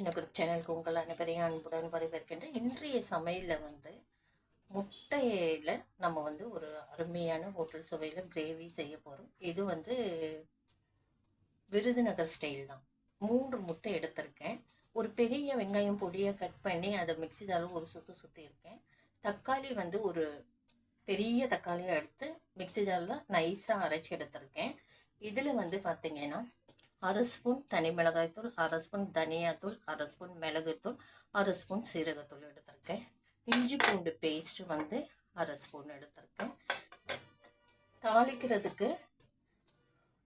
சின்ன குரூப் சேனலுக்கு உங்கள் அனைவரையும் அன்புடன் வரவேற்கின்றேன் இன்றைய சமையலில் வந்து முட்டையில் நம்ம வந்து ஒரு அருமையான ஹோட்டல் சுவையில் கிரேவி செய்ய போகிறோம் இது வந்து விருதுநகர் ஸ்டைல் தான். மூன்று முட்டை எடுத்திருக்கேன். ஒரு பெரிய வெங்காயம் பொடியாக கட் பண்ணி அதை மிக்ஸி ஒரு சுற்று சுற்றி இருக்கேன். தக்காளி வந்து ஒரு பெரிய தக்காளியை எடுத்து மிக்ஸி ஜாரில் நைஸாக அரைச்சி எடுத்திருக்கேன். இதில் வந்து பார்த்தீங்கன்னா அரை ஸ்பூன் தனி மிளகாய்த்தூள் அரை ஸ்பூன் தனியாத்தூள் அரை ஸ்பூன் மிளகுத்தூள் அரை ஸ்பூன் சீரகத்தூள் எடுத்திருக்கேன். இஞ்சி பூண்டு பேஸ்ட்டு வந்து அரை ஸ்பூன் எடுத்திருக்கேன். தாளிக்கிறதுக்கு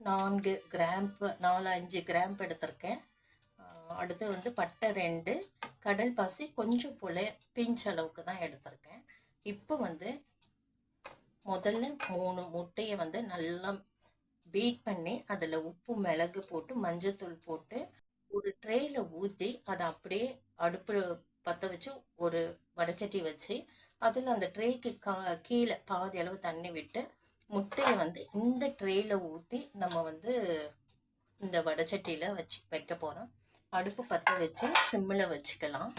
நான்கு கிராம்பு நாலு அஞ்சு கிராம்பு எடுத்திருக்கேன். அடுத்து வந்து பட்டை ரெண்டு கடல் பாசி கொஞ்சம் போல பிஞ்ச் அளவுக்கு தான் எடுத்திருக்கேன். இப்போ வந்து முதல்ல மூணு முட்டையை வந்து நல்லா பீட் பண்ணி அதில் உப்பு மிளகு போட்டு மஞ்சத்தூள் போட்டு ஒரு ட்ரேயில் ஊற்றி அதை அப்படியே அடுப்பு பற்ற வச்சு ஒரு வடச்சட்டி வச்சு அதில் அந்த ட்ரேக்கு கா கீழே பாதி அளவு தண்ணி விட்டு முட்டையை வந்து இந்த ட்ரேயில் ஊற்றி நம்ம வந்து இந்த வடச்சட்டியில் வச்சு வைக்க போகிறோம் அடுப்பு பற்ற வச்சு சிம்மில் வச்சுக்கலாம்.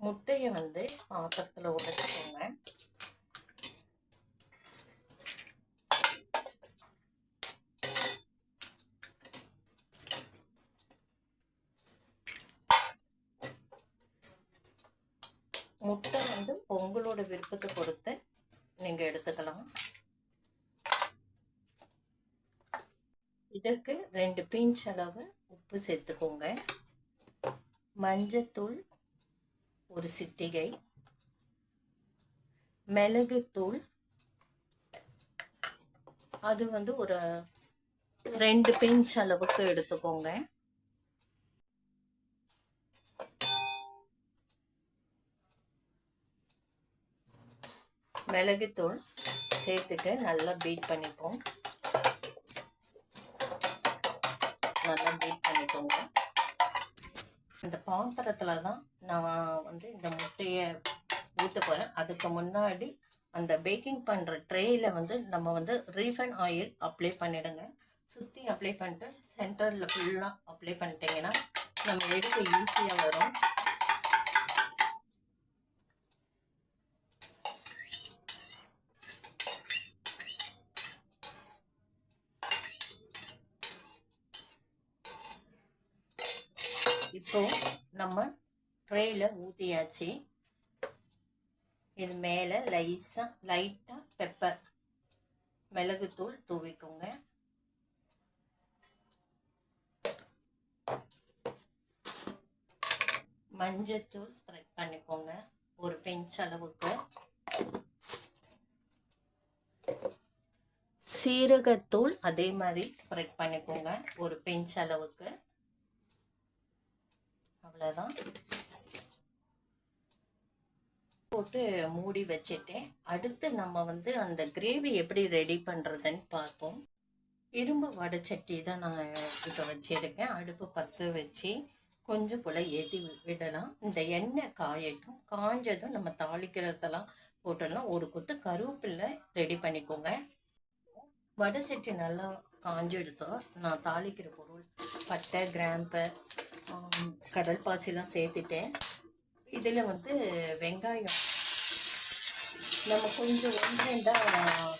முட்டையை வந்து பாத்திரத்தில் உடைச்சிக்கோங்க முட்டை வந்து உங்களோட விருப்பத்தை பொறுத்து நீங்கள் எடுத்துக்கலாம். இதற்கு ரெண்டு பிஞ்ச் அளவு உப்பு சேர்த்துக்கோங்க. மஞ்சத்தூள் ஒரு சிட்டிகை. மிளகுத்தூள் அது வந்து ஒரு ரெண்டு பிஞ்ச் அளவுக்கு எடுத்துக்கோங்க. மிளகுத்தூள் சேர்த்துட்டு நல்லா பீட் பண்ணிப்போம். நல்லா பீட் பண்ணிக்கோங்க. இந்த பாத்திரத்தில் தான் நான் வந்து இந்த முட்டையை ஊற்ற போகிறேன் அதுக்கு முன்னாடி அந்த பேக்கிங் பண்ணுற ட்ரேயில் வந்து நம்ம வந்து ரீஃபைன் ஆயில் அப்ளை பண்ணிடுங்க. சுற்றி அப்ளை பண்ணிட்டு சென்டரில் ஃபுல்லாக அப்ளை பண்ணிட்டீங்கன்னா நம்ம எடுக்க ஈஸியாக வரும். இப்போ நம்ம ட்ரேயில் ஊற்றியாச்சு இது மேலே லைஸாக லைட்டாக பெப்பர் மிளகுத்தூள் தூவிக்கோங்க. மஞ்சத்தூள் ஸ்ப்ரெட் பண்ணிக்கோங்க. ஒரு பிஞ்ச் அளவுக்கு. சீரகத்தூள் அதே மாதிரி ஸ்ப்ரெட் பண்ணிக்கோங்க. ஒரு பிஞ்ச் அளவுக்கு. அவ்வளோதான் போட்டு மூடி வச்சுட்டேன் அடுத்து நம்ம வந்து அந்த கிரேவி எப்படி ரெடி பண்ணுறதுன்னு பார்ப்போம். இரும்பு வடைச்சட்டி தான் நான் இப்போ வச்சுருக்கேன். அடுப்பு பற்ற வச்சு கொஞ்சம் போல் ஏற்றி விடலாம். இந்த எண்ணெய் காயட்டும். காஞ்சதும் நம்ம தாளிக்கிறதெல்லாம் போட்டோம்னா ஒரு கொத்து கருவேப்பில்லை ரெடி பண்ணிக்கோங்க. வடைச்சட்டி நல்லா காஞ்சு எடுத்தோம் நான் தாளிக்கிற பொருள் பட்டை கிராம்பு கடல் பாசிலாம் சேர்த்துட்டேன். இதில் வந்து வெங்காயம். நம்ம கொஞ்சம் வெங்காயம்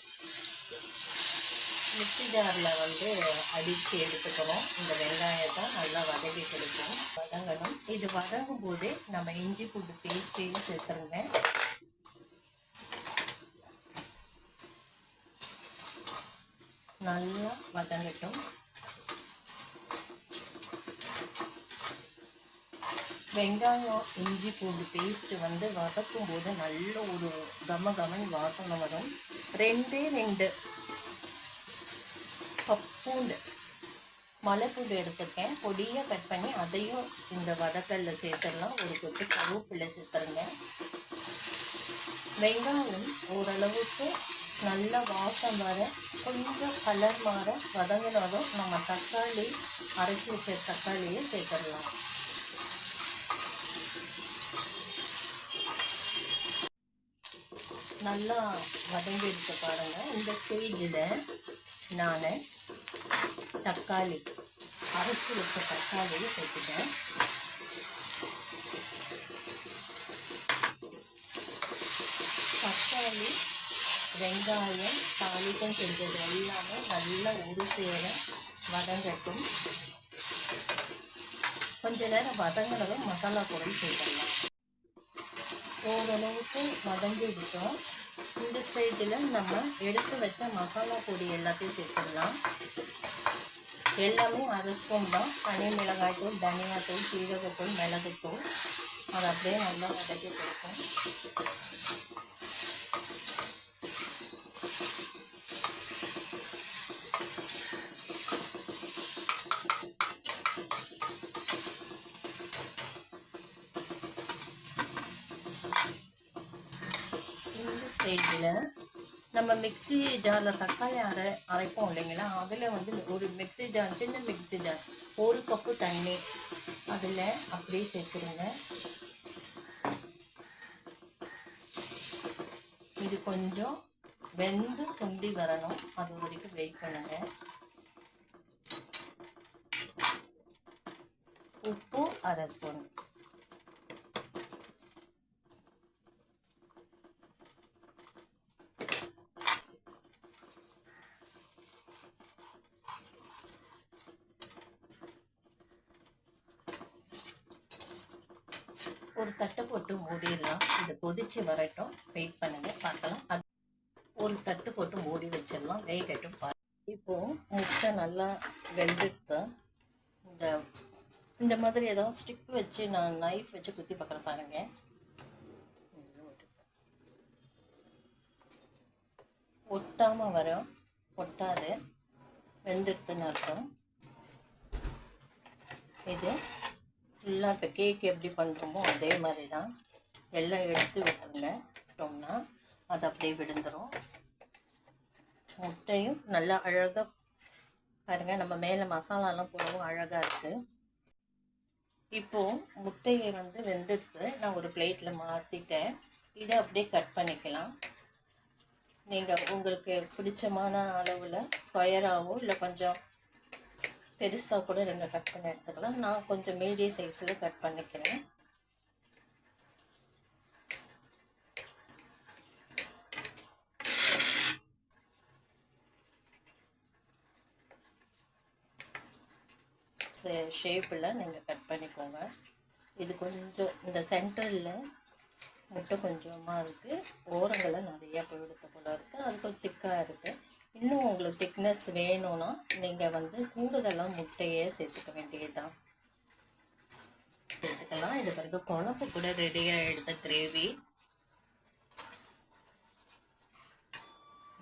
மிக்சி ஜாரில் வந்து அடித்து எடுத்துக்கணும். இந்த வெங்காயத்தை நல்லா வதக்கி கொடுக்கணும். வதங்கணும். இது வதங்கும் போதே நம்ம இஞ்சி பூண்டு பேஸ்ட்டையும் சேர்த்துருங்க. நல்லா வதங்கட்டும். வெங்காயம் இஞ்சி பூண்டு பேஸ்ட்டு வந்து வதக்கும் போது நல்ல ஒரு கம கமன் வாசனை வரும். ரெண்டே ரெண்டு பூண்டு மலைப்பூண்டு எடுத்துருக்கேன். பொடியாக கட் பண்ணி அதையும் இந்த வதக்கல்ல சேர்த்துடலாம். ஒரு கொத்து கருவேப்பிலை சேர்த்துருங்க. வெங்காயம் ஓரளவுக்கு நல்ல வாசம் வர கொஞ்சம் கலர் மாற வதங்கினாலும் நம்ம தக்காளி அரைச்சி வச்ச தக்காளியை சேர்த்துடலாம். நல்லா வதங்கி எடுத்து பாருங்கள் இந்த ஸ்டேஜில் நான் தக்காளி அரைச்சி வச்ச தக்காளியை சேர்த்துட்டேன். தக்காளி வெங்காயம் தாளித்தம் செஞ்சது எல்லாமே நல்லா ஒரு சேர வதங்கட்டும். கொஞ்ச நேரம் வதங்கினதும் மசாலா பொருள் சேர்த்துடலாம். ஓரளவுக்கு வதங்கி விட்டோம் இந்த ஸ்டேஜில் நம்ம எடுத்து வச்ச மசாலா பொடி எல்லாத்தையும் சேர்த்துடலாம். எல்லாமே அரை ஸ்பூன் தான் தனி மிளகாய் தனியாத்தூள் சீரகத்தூள் மிளகுத்தூள். அதை அப்படியே நல்லா வதக்கி கொடுப்போம். ஸ்டேஜில் நம்ம மிக்ஸி ஜாரில் தக்காளி அரை அரைப்போம் இல்லைங்களா? அதில் வந்து ஒரு மிக்ஸி ஜார் சின்ன மிக்ஸி ஜார் ஒரு கப்பு தண்ணி அதில் அப்படியே சேர்த்துருங்க. இது கொஞ்சம் வெந்து சுண்டி வரணும். அது வரைக்கும் வெயிட் பண்ணுங்க. உப்பு அரை ஸ்பூன். ஒரு தட்டை போட்டு மூடிடலாம். இது கொதிச்சு வரட்டும். வெயிட் பண்ணுங்க. பார்க்கலாம். அது ஒரு தட்டு போட்டு மூடி வச்சிடலாம். வேகட்டும். பா இப்போ முட்டை நல்லா வெந்துடுத்து இந்த இந்த மாதிரி ஏதாவது ஸ்டிக் வச்சு நான் நைஃப் வச்சு குத்தி பார்க்குறேன் பாருங்க. ஒட்டாமல் வரும். ஒட்டாது. வெந்துடுத்துன்னு அர்த்தம். இது ஃபுல்லாக இப்போ கேக் எப்படி பண்ணுறோமோ அதே மாதிரி தான் எல்லாம் எடுத்து விட்டுருங்க விட்டோம்னா அது அப்படியே விழுந்துடும் முட்டையும் நல்லா அழகாக பாருங்கள் நம்ம மேலே மசாலாலாம் போடவும் அழகாக இருக்குது இப்போது முட்டையை வந்து வெந்துடுத்து நான் ஒரு பிளேட்டில் மாற்றிட்டேன். இதை அப்படியே கட் பண்ணிக்கலாம். நீங்கள் உங்களுக்கு பிடிச்சமான அளவில் ஸ்கொயராகவோ இல்லை கொஞ்சம் பெருசாக கூட நீங்கள் கட் பண்ணி எடுத்துக்கலாம். நான் கொஞ்சம் மீடியம் சைஸில் கட் பண்ணிக்கிறேன். ஷேப்பில் நீங்கள் கட் பண்ணிக்கோங்க. இது கொஞ்சம் இந்த சென்டரில் முட்டை கொஞ்சமாக இருக்குது ஓரங்களை நிறையா போயிடுத்த போல இருக்குது அது கொஞ்சம் திக்காக இருக்குது இன்னும் உங்களுக்கு திக்னஸ் வேணும்னா நீங்கள் வந்து கூடுதலாக முட்டையே சேர்த்துக்க வேண்டியதுதான். சேர்த்துக்கலாம். இது பிறகு குழம்பு கூட ரெடியாக எடுத்த கிரேவி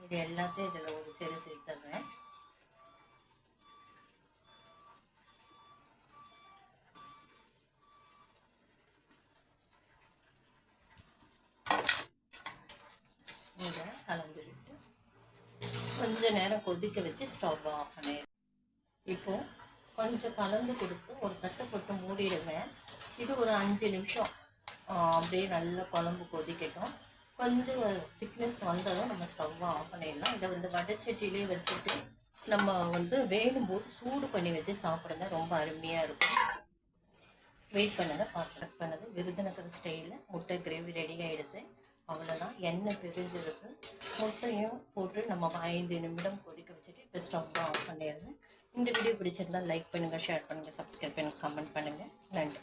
இது எல்லாத்தையும் இதில் ஒரு சிறு சேர்த்துறேன் கொஞ்சம் நேரம் கொதிக்க வச்சு ஸ்டவ் ஆஃப் பண்ணிடுறேன் இப்போ கொஞ்சம் கலந்து கொடுத்து ஒரு தட்டை போட்டு மூடிடுவேன் இது ஒரு அஞ்சு நிமிஷம். அப்படியே நல்லா குழம்பு கொதிக்கட்டும். கொஞ்சம் திக்னஸ் வந்ததும் நம்ம ஸ்டவ்வை ஆஃப் பண்ணிடலாம். இதை வந்து வடைச்சட்டிலே வச்சுட்டு நம்ம வந்து வேணும்போது சூடு பண்ணி வச்சு சாப்பிடுங்க. ரொம்ப அருமையாக இருக்கும். வெயிட் பண்ணதை பார்த்து பண்ணது விருதுநகர் ஸ்டைலில் முட்டை கிரேவி ரெடி ஆகிடுது அவ்வளோதான் எண்ணெய் பிரிஞ்சிருக்கு முட்டையும் போட்டு நம்ம ஐந்து நிமிடம் கொதிக்க வச்சுட்டு இப்போ ஸ்டவ் ஆஃப் பண்ணிடுறேன் இந்த வீடியோ பிடிச்சிருந்தா லைக் பண்ணுங்கள் ஷேர் பண்ணுங்கள் சப்ஸ்கிரைப் பண்ணுங்கள் கமெண்ட் பண்ணுங்கள் நன்றி.